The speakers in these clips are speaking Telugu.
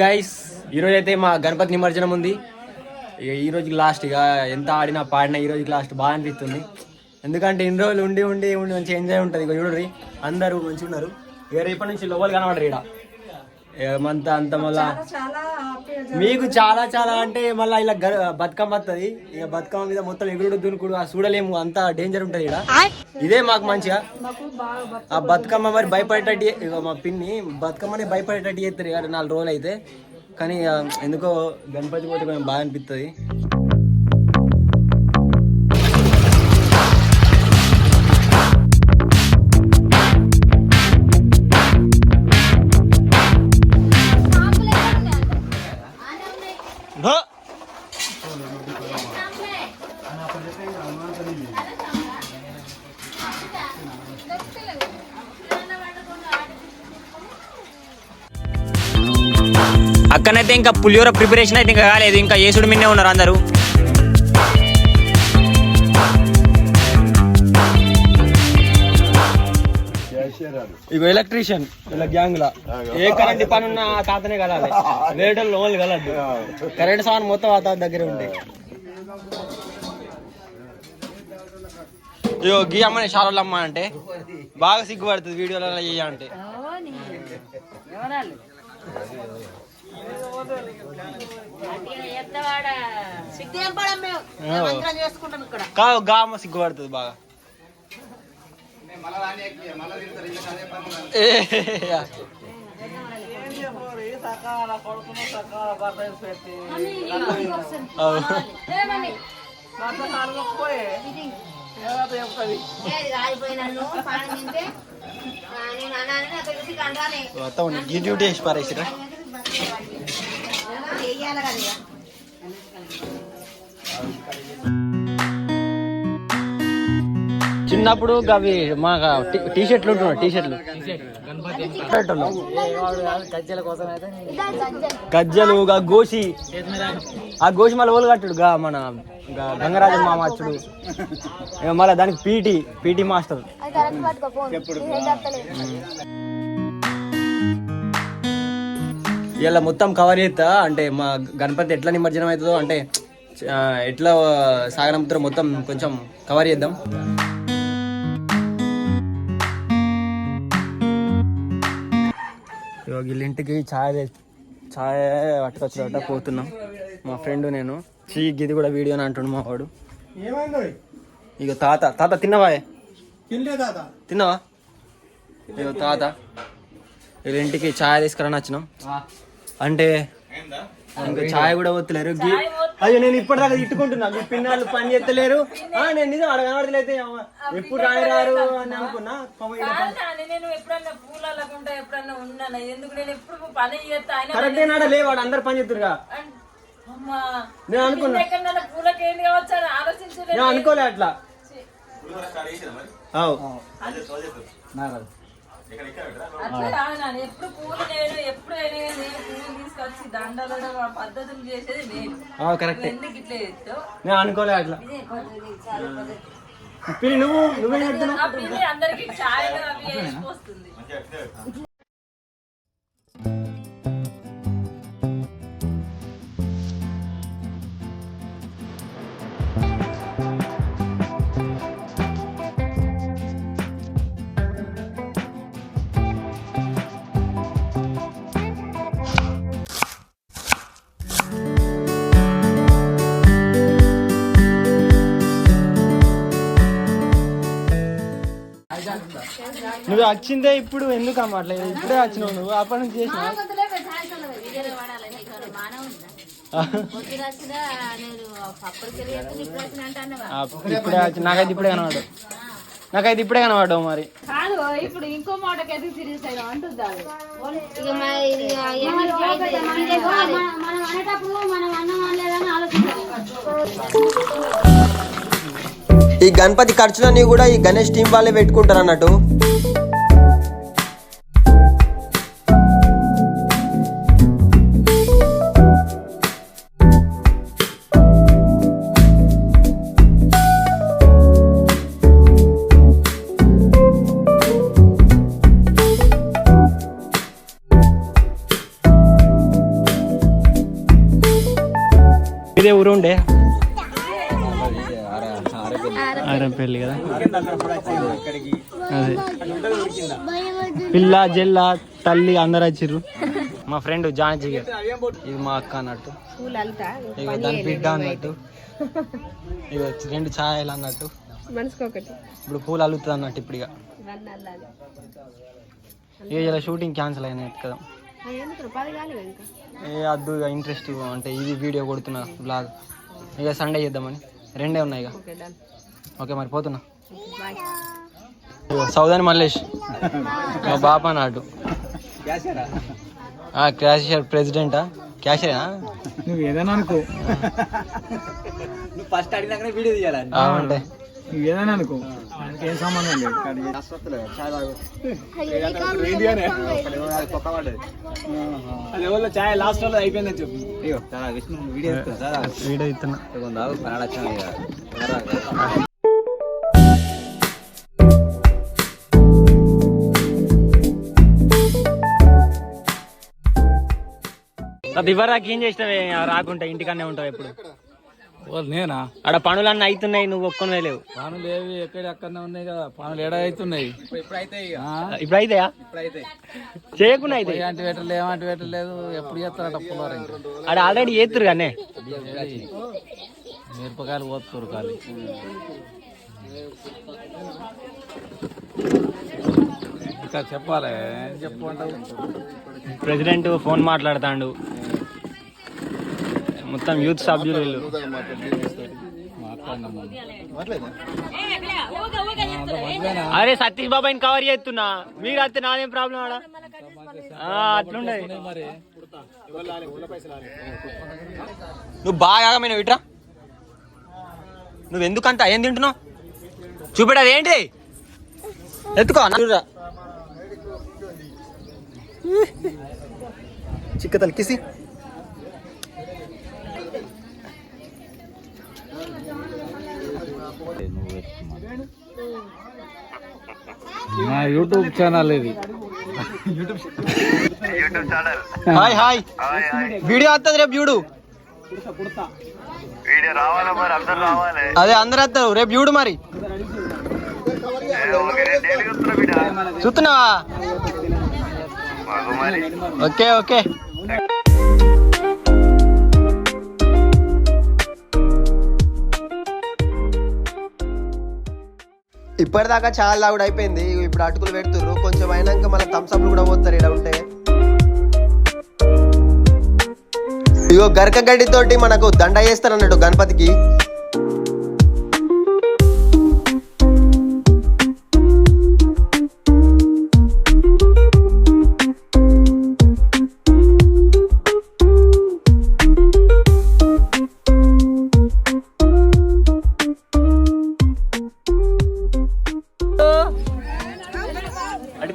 గైస్ ఈరోజు అయితే మా గణపతి నిమజ్జనం ఉంది. ఇక ఈ లాస్ట్ ఇక ఎంత ఆడినా పాడినా ఈ లాస్ట్ బాగా అనిపిస్తుంది. ఎందుకంటే ఇన్ని రోజులు ఉండి ఉండి ఉండి మంచి ఎంజాయ్ ఉంటుంది. ఇక చూడరి అందరూ మంచిగా ఉన్నారు ఇక రేపటి నుంచి లోపల కనబడరు ఇక్కడ అంత అంత మళ్ళా మీకు చాలా చాలా అంటే మళ్ళీ ఇలా బతుకమ్మ వస్తుంది ఇక బతుకమ్మ మీద మొత్తం ఎగురుడు దునుకుడు ఆ చూడలేము అంత డేంజర్ ఉంటుంది ఇక్కడ ఇదే మాకు మంచిగా. ఆ బతుకమ్మ మరి భయపడేటట్టు ఇక మా పిన్ని బతుకమ్మని భయపడేటట్టు చేస్తారు ఇక నాలుగు రోజులు అయితే కానీ ఎందుకో గణపతి పోతే కొంచెం బాగా అనిపిస్తుంది అక్కడైతే ఇంకా పులిహోర ప్రిపరేషన్ అయితే ఇంకా కాలేదు ఇంకా ఏసుడు మిన్నే ఉన్నారు అందరూ. ఇక ఎలక్ట్రీషియన్ ఇలా గ్యాంగ్ లా ఏ కరెంట్ పని ఉన్నా ఆ తాతనే కలాలి. వేరే లోన్లు కలద్దు. కరెంట్ సామాన్ మొత్తం ఆ తాత దగ్గరే ఉంటాయి. ఇగో గీ అమ్మని షారోళ్ళు అమ్మ అంటే బాగా సిగ్గుపడుతుంది వీడియోలలో చెయ్య అంటే. సిద్ధేంపడం మేము. మంత్రం చేసుకుంటాం ఇక్కడ. కాదు గా అమ్మ సిగ్గుపడుతుంది బాగా ఏ, అవు. ఏది కాలిపోయినాను పానం తింటే ఆ, నేను అన్నానని అతను తెలిసి కంటానే మొత్తం గీ డ్యూటీ వేసి పారేసిరా చిన్నప్పుడు అవి మా టీ షర్ట్లు ఉంటున్నాయి టీ షర్ట్లు గజ్జలు గా గోసి ఆ గోసి మళ్ళీ ఓలు కట్టుడు గా మన గంగరాజు మామచ్చుడు ఇక మళ్ళీ దానికి పీటీ పీటీ మాస్టర్. ఇలా మొత్తం కవర్ చేస్తా అంటే మా గణపతి ఎట్లా నిమజ్జనం అవుతుందో అంటే ఎట్లా సాగనంపుతారో మొత్తం కొంచెం కవర్ చేద్దాం. వీళ్ళింటికి ఛాయ్ ఛాయ్ పట్టుకొచ్చాడట పోతున్నాం. మా ఫ్రెండ్ నేను. చీ గిది కూడా వీడియో అని అంటుండు మా వాడు. ఇక తాత తాత తిన్నవా? తిన్నావా? ఇగో తాత. వీళ్ళింటికి ఛాయ్ తీసుకురని వచ్చినాం. అంటే ఇంకా ఛాయ్ కూడా వత్తలేరు గి- అయ్యో నేను ఇప్పటిదాకా తిట్టుకుంటున్నా. మీ పిన్నాళ్ళు పని చేస్తలేరు. ఆ, నేను నిజం అడగ కనబడతలేదు ఎప్పుడు రాని రారు అని అనుకున్నా పాపం ఈడ పని- కానీ నేను ఎప్పుడన్నా ఎప్పుడన్నా ఉన్నాను? ఎందుకు? నేను ఎప్పుడు పని చేస్తా ఆయన కరెక్టే నాడ లేవాడు అందరు పని చేస్తురుగా అమ్మా నేను అనుకున్నా. ఎక్కడన్నా పూలకి ఏంది కావచ్చు అని ఆలోచించలేదు. నేను అనుకోలే అట్లా. అవు. అట్లా కాదు నాన్న ఎప్పుడు పూలు నేను ఎప్పుడు నేను పూలు తీసుకొచ్చి దండలు పద్ధతులు చేసేది నేను. అవు కరెక్టే ఎందుకు ఇట్లా చేస్తావు? నేను అనుకోలే అట్లా. ఇదే పద్ధతి చాలా పద్ధతి. పిల్లి నువ్వు అందరికి ఛాయ్ అవి నువ్వు వచ్చిందే ఇప్పుడు ఎందుకు అట్లా? ఇప్పుడే వచ్చినావు నువ్వు. అప్పటి నుంచి చేసిన ఇప్పుడే వచ్చి నాకైతే ఇప్పుడే కనవాడు నాకైతే ఇప్పుడే కనవాడు మరి. కాదు ఇప్పుడు ఇంకో సీరియస్ మనం అనేటప్పుడు మనం అన్నం అనలేదని ఆలోచించాలి ఈ గణపతి ఖర్చులన్నీ కూడా ఈ గణేష్ టీం వాళ్ళే పెట్టుకుంటారు అన్నట్టు. పిల్ల జెల్ల తల్లి అందరు వచ్చిర్రు. మా ఫ్రెండ్ జానకి ఇది మా అక్క అన్నట్టు. ఇక దాని బిడ్డ అన్నట్టు. ఇక రెండు ఛాయలు అన్నట్టు. మనసుకోకటి. ఇప్పుడు పూలు అల్లుతుంది అన్నట్టు ఇప్పుడు ఇక ఇక ఇలా షూటింగ్ క్యాన్సిల్ అయినట్టు కదా. ఏ అద్దు ఇక ఇంట్రెస్ట్ అంటే ఇది వీడియో కొడుతున్నా బ్లాగ్ ఇక సండే చేద్దామని. రెండే ఉన్నాయి ఇక ఓకే మరి పోతున్నా. సౌదాని మల్లేష్ మా బాపా నాటు క్యాషియర్ ప్రెసిడెంటా? క్యాషియరా నువ్వు ఏదైనా అనుకో. నువ్వు ఫస్ట్ అడిగినాకనే వీడియో తీయాలి అంటే నువ్వు ఏదైనా అనుకో. ఏం సంబంధం లేదు. అది ఎవరిలో ఛాయ్ లాస్ట్లో అయిపోయిందని చెప్పు. వీడియో ఇస్తున్నా దివరాకి ఏం చేసినావే? రాకుంటా ఇంటికనే ఉంటావు ఎప్పుడు? నేనా? ఆడ పనులన్నీ అవుతున్నాయి నువ్వు ఒక్కనే లేవు. పనులు ఏవి ఎక్కడ అక్కడనే ఉన్నాయి కదా పనులు ఎడ అవుతున్నాయి? ఇప్పుడు అయితాయా చేయకుండా అయితే. అంటి పెట్టలేదు ఏమంటి పెట్టలేదు ఎప్పుడు చేస్తారట పులారు ఇంకా? ఆడ ఆల్రెడీ చేతురు కానీ మిరపకాయలు పోతున్నారు కాదు ఇంకా చెప్పాలి. చెప్పమంటావు ప్రెసిడెంట్ ఫోన్ మాట్లాడుతాండు. మొత్తం యూత్ సభ్యులు వీళ్ళు. అరే సతీష్ బాబాయ్ని కవర్ చేస్తున్నా. మీరు వస్తే నాదేం ప్రాబ్లం ఆడ? మరి నువ్వు బాగా ఆగమైన విట్రా నువ్వు ఎందుకంత ఏం తింటున్నావు? చూపెడది ఏంటి ఎత్తుకో చూడరా చిక్కతలు కిసి. నా యూట్యూబ్ ఛానల్ ఇది. హాయ్ హాయ్ వీడియో వస్తుంది రేపు చూడు. అదే అందరు వస్తారు రేపు చూడు మరి. చూస్తున్నావా? Okay okay. ఇప్పటిదాకా చాలా లావుడ్ అయిపోయింది. ఇప్పుడు అటుకులు పెడుతుర్రు. కొంచెం అయినాక మళ్ళీ థమ్స్అప్లు కూడా పోతారు ఇక్కడ ఉంటే. ఇగో గరక గడ్డితోటి మనకు దండ చేస్తారు అన్నట్టు గణపతికి.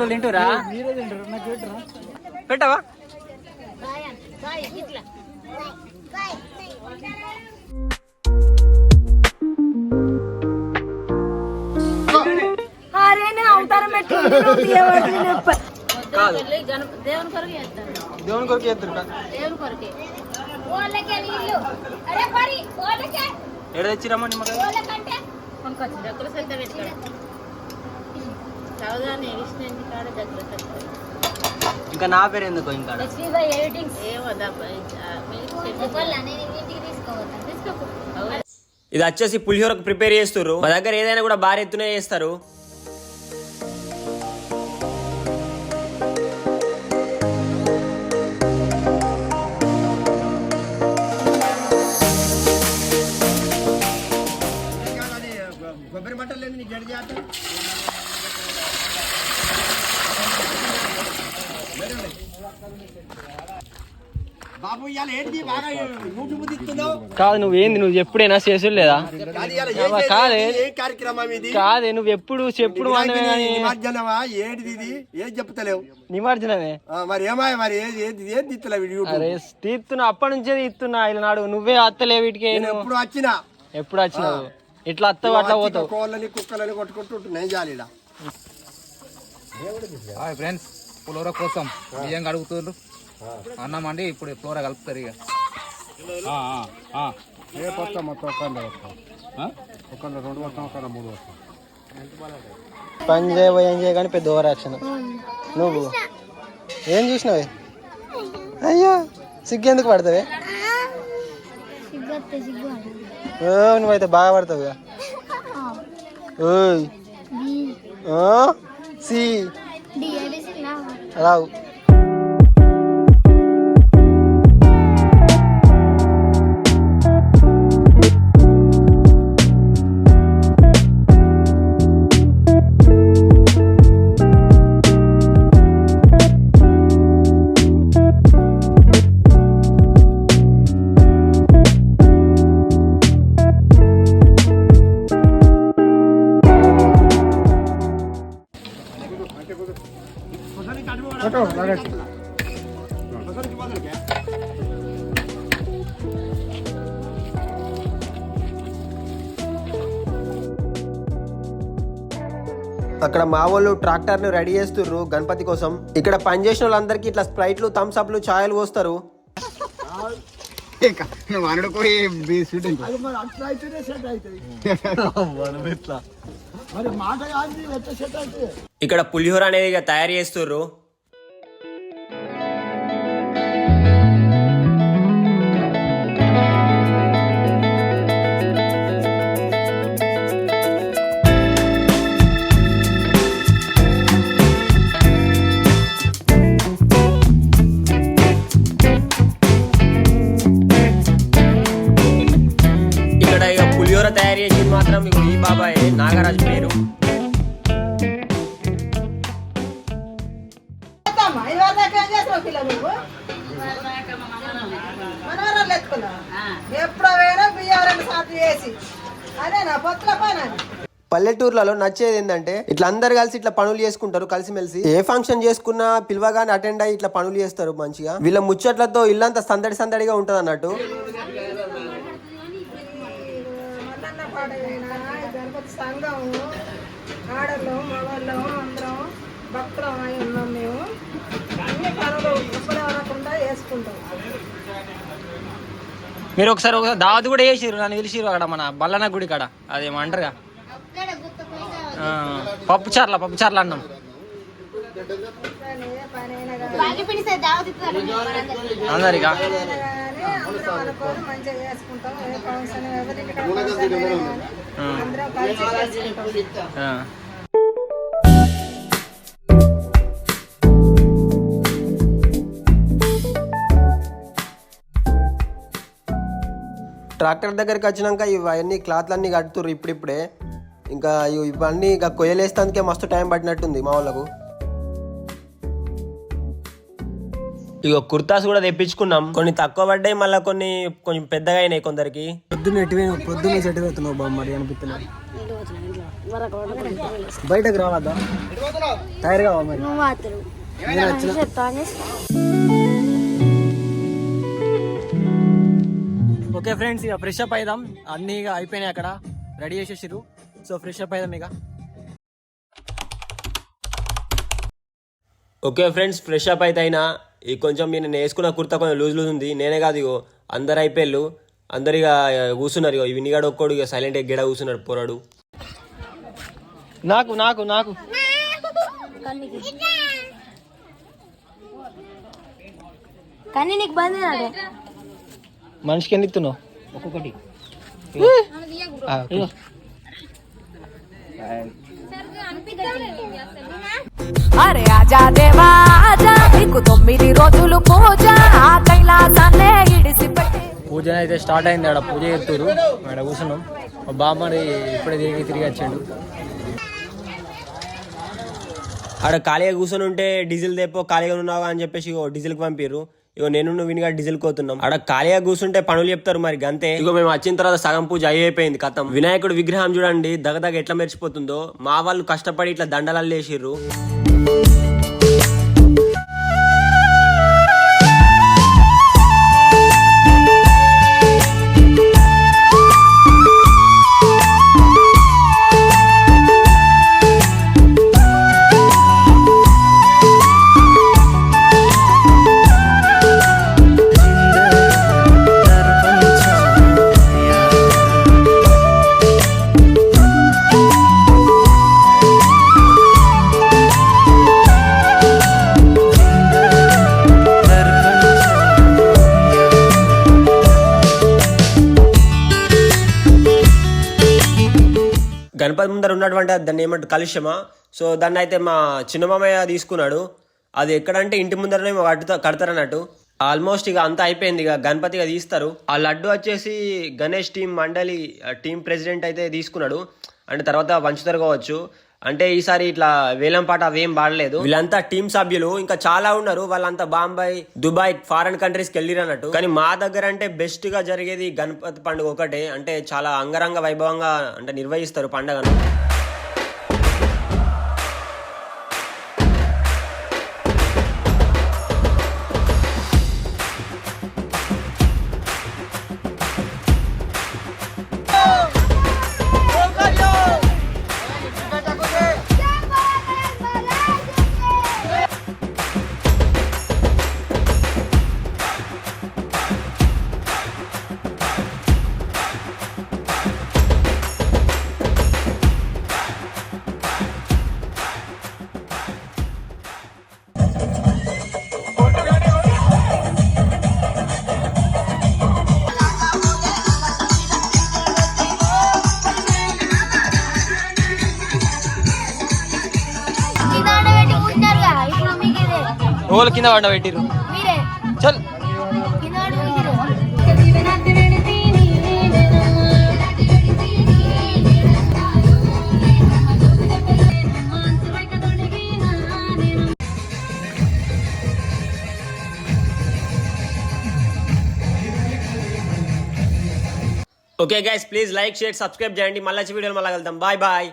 అటుకులు తింటురా పెట్టవా? కాదు. దేవుని కొరకు చేస్తాను దేవుని కొరకు. చేద్దరు దేవుని కొరకే ఎడ తెచ్చిరమ్మా నిమ్మకాయ ఇంకా నా పేరు ఎందుకో ఇంకా? ఇది వచ్చేసి పులిహోరకు ప్రిపేర్ చేస్తారు మా దగ్గర ఏదైనా కూడా భారీ ఎత్తునే చేస్తారు. కాదు నువ్వు ఏంది? నువ్వు ఎప్పుడైనా చేసుడు లేదా కాదే కార్యక్రమం ఇది? కాదే నువ్వు ఎప్పుడు చెప్పుడు మనమే కానీ నిమజ్జనమా? ఏంటిది ఇది? ఏది చెప్తలేవు నిమజ్జనమే. మరి ఏమాయ మరి? ఏది తీస్తలేవు అరే తీస్తున్నా అప్పటి నుంచే తీస్తున్నా ఇలా నాడు నువ్వే అత్తలే వీటికి. ఎప్పుడు వచ్చినా? ఎప్పుడు వచ్చినావు? ఇట్లా అత్తవు అట్లా పోతావు? కోళ్ళని కుక్కలని కొట్టుకుంటూ నేను జాలి ఈడ. Hi friends. పులిహోర కోసం బియ్యం కడుగుతున్నారు అన్నం అండి ఇప్పుడు పులిహోర కలుపుతారు ఇక. ఆ, ఆ, ఆ. పని చేయబోయి ఏం చేయగానే పెద్ద ఓవర్ యాక్షన్ నువ్వు? ఏం చూసినావే? అయ్యో సిగ్గెందుకు పడతావే? ఓ నువ్వైతే బాగా పడతావు ఇక. ఓయ్. సి. Hello. అక్కడ మా వాళ్ళు ట్రాక్టర్ను రెడీ చేస్తుర్రు గణపతి కోసం. ఇక్కడ పని చేసిన వాళ్ళందరికీ ఇట్లా స్ప్రైట్లు థమ్స్ అప్లు ఛాయలు పోస్తారు. ఇక్కడ పులిహోర అనేది ఇక తయారు చేస్తుర్రు. పల్లెటూర్లలో నచ్చేది ఏంటంటే ఇట్లా అందరు కలిసి ఇట్లా పనులు చేసుకుంటారు కలిసిమెలిసి. ఏ ఫంక్షన్ చేసుకున్నా పిలవగానే అటెండ్ అయ్యి ఇట్లా పనులు చేస్తారు మంచిగా. వీళ్ళ ముచ్చట్లతో ఇల్లంతా సందడి సందడిగా ఉంటుంది అన్నట్టు ఆడలు అందరం భక్తులం అయి ఉన్నాం మేము అన్ని పనులు వేసుకుంటాం మీరు ఒకసారి ఒకసారి దావత్ కూడా చేసిర్రు నన్ను పిలిచిర్రు అక్కడ మన బల్లన గుడి కాడ. అదేమంటారుగా పప్పు చార్ల పప్పు చార్ల అన్నం. అందరిగా ట్రాక్టర్ దగ్గరికి వచ్చినాక ఇవన్నీ క్లాత్లన్నీ కడుతుర్రు ఇప్పుడిప్పుడే. ఇంకా ఇవి- ఇవన్నీ ఇక కొయ్యలేస్తానికే మస్తు టైం పట్టినట్టుంది మా వాళ్ళకు. ఇక కుర్తాస్ కూడా తెప్పించుకున్నాం. కొన్ని తక్కువ పడ్డాయి మళ్ళీ కొన్ని కొంచెం పెద్దగా అయినాయి కొందరికి. పొద్దున్న ఎటు పొద్దున్న చెట్టు పెడుతున్నావు బామ్మడి అనిపిస్తున్నాయి బయటకు రావద్దా? తయారు కావా మరి? ఓకే ఫ్రెండ్స్ ఇక ఫ్రెష్ అప్ అయిదాం. అన్ని ఇక అయిపోయినాయి అక్కడ. రెడీ చేసేసిర్రు. సో ఫ్రెష్ అప్ అయిదాం ఇక. ఓకే ఫ్రెండ్స్ ఫ్రెష్ అప్ అయితే అయినా. ఈ కొంచెం నేను వేసుకున్న కుర్తా కొంచెం లూజ్ లూజ్ ఉంది. నేనే కాదు ఇగో అందరు అయిపోయారు అందరు ఇక కూర్చున్నారు ఇగో. వినిగాడు ఒక్కడు ఇక సైలెంట్ గిడ కూర్చున్నాడు పోరాడు. నాకు నాకు నాకు. కానీ నీకు బంద్ నాడు మనిషికి ఎన్ని ఇస్తున్నావు? ఒక్కొక్కటి. అరే ఆజా దేవా ఆజా నీకు తొమ్మిది రోజులు పూజ. ఆ కైలాసాన్నే ఇడిసిపెట్టి. పూజ అయితే స్టార్ట్ అయింది ఆడ పూజ చేస్తారు ఆడ కూర్చున్నాం. మా బామ్మడి ఇప్పుడే తిరిగి తిరిగి వచ్చాడు. ఆడ ఖాళీగా కూర్చొని ఉంటే డీజిల్ తెప్పో ఖాళీగా ఉన్నావా అని చెప్పేసి డీజిల్కి పంపిర్రు. ఇగో నేను నువ్వు వినిగా డీజిల్ కోతున్నాం. అక్కడ ఖాళీగా కూర్చుంటే పనులు చెప్తారు మరి గంతే. ఇగో మేము వచ్చిన తర్వాత సగం పూజ అయిపోయింది కథం. వినాయకుడు విగ్రహం చూడండి దగదగ ఎట్లా మెరిచిపోతుందో మా వాళ్ళు కష్టపడి ఇట్లా దండలల్లు ఉన్నటువంటి దాన్ని ఏమంటారు కలుష్యమా? సో దాన్ని అయితే మా చిన్నమామయ్య తీసుకున్నాడు. అది ఎక్కడంటే ఇంటి ముందరనే కడుతా కడతారన్నట్టు. ఆల్మోస్ట్ ఇక అంతా అయిపోయింది ఇక గణపతిగా తీస్తారు. ఆ లడ్డు వచ్చేసి గణేష్ టీం మండలి టీం ప్రెసిడెంట్ అయితే తీసుకున్నాడు. అంటే తర్వాత పంచుతారు కావచ్చు. అంటే ఈసారి ఇట్లా వేలం పాట అవేం పాడలేదు. వీళ్ళంతా టీం సభ్యులు. ఇంకా చాలా ఉన్నారు. వాళ్ళంతా బాంబాయి దుబాయ్ ఫారెన్ కంట్రీస్కి వెళ్ళిరు అన్నట్టు కానీ మా దగ్గర అంటే బెస్ట్గా జరిగేది గణపతి పండుగ ఒకటే. అంటే చాలా అంగరంగ వైభవంగా అంటే నిర్వహిస్తారు పండుగను. ఓళ్ళు కింద పండ పెట్టిరు మీరే చల్ okay guys please like share subscribe చేయండి మళ్ళీ వీడియోలు మళ్ళీ వెళ్తాం బాయ్ బాయ్